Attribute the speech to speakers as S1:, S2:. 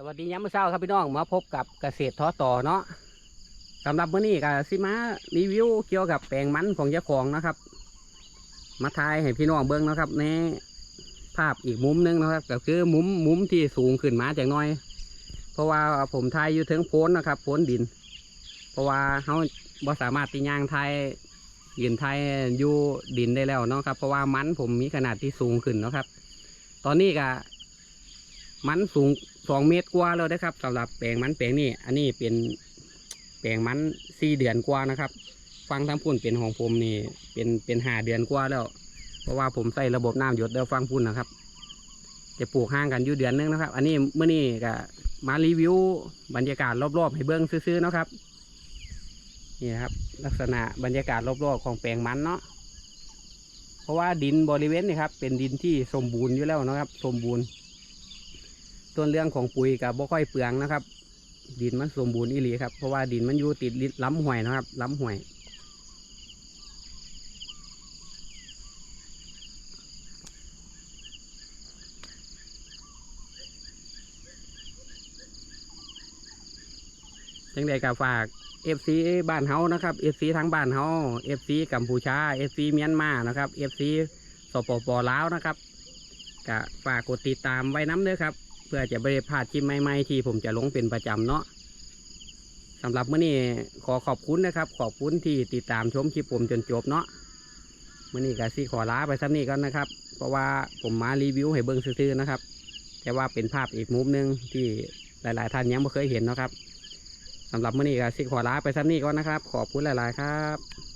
S1: สวัสดียามมื้อเช้าครับพี่น้องมาพบกับเกษตรท้อต่อเนาะสำหรับมื้อนี้ก็สิมารีวิวเกี่ยวกับแปลงมันของเจ้าของนะครับ มาทายให้พี่น้องเบิ่งนะครับในภาพอีกมุมหนึงนะครับ ก็คือมุมมุมที่สูงขึ้นมาจากน้อย เพราะว่าผมทายอยู่ถึงโพ้นนะครับโพ้นดิน เพราะว่าเขาบ่สามารถตียางทายยืนทายอยู่ดินได้แล้วเนาะครับ เพราะว่ามันผมมีขนาดที่สูงขึ้นนะครับ ตอนนี้ก็ มันสูงสองเมตรกว่าแล้วนะครับสำหรับแปลงมันแปลงนี้อันนี้เป็นแปลงมันสี่เดือนกว่านะครับ ฟังทั้งพุ่นเป็นของผมนี่ เป็นเป็นห้าเดือนกว่าแล้ว เพราะว่าผมใส่ระบบน้ำหยดเดียวฟังพุ่นนะครับ จะปลูกห่างกันอยู่เดือนนึงนะครับ อันนี้เมื่อนี้ก็มารีวิวบรรยากาศรอบๆ ให้เบิ้องซื้อๆนะครับนี่นะครับ ลักษณะบรรยากาศรอบๆของแปลงมันเนาะเพราะว่าดินบริเวณนี่ครับ เป็นดินที่สมบูรณ์อยู่แล้วนะครับ สมบูรณ์ ส่วนเรื่องของปุ๋ยกับบ่ค่อยเปลืองนะครับ ดินมันสมบูรณ์อีหลีครับ เพราะว่าดินมันอยู่ติดล้ำห้วยนะครับ ล้ำห้วยจังใดก็ฝาก FC บ้านเฮานะครับ FC ทั้งบ้านเฮา FC กัมพูชา FC เมียนมานะครับ FC สปปลาวนะครับก็ฝากกดติดตามไว้น้ำเด้อครับ เพื่อจะไม่ได้พลาดคลิปใหม่ๆที่ผมจะลงเป็นประจำเนาะสำหรับมื้อนี้ขอขอบคุณนะครับ ขอบคุณที่ติดตามชมคลิปผมจนจบเนาะมื้อนี้ก็สิขอลาไปสักนี้ก่อนนะครับ เพราะว่าผมมารีวิวให้เบิ่งซื่อๆนะครับ แต่ว่าเป็นภาพอีกมุมหนึงที่หลายๆท่านยังไม่เคยเห็นนะครับสำหรับมื้อนี้ก็สิขอลาไปสักนี้ก่อนนะครับ ขอบคุณหลายๆครับ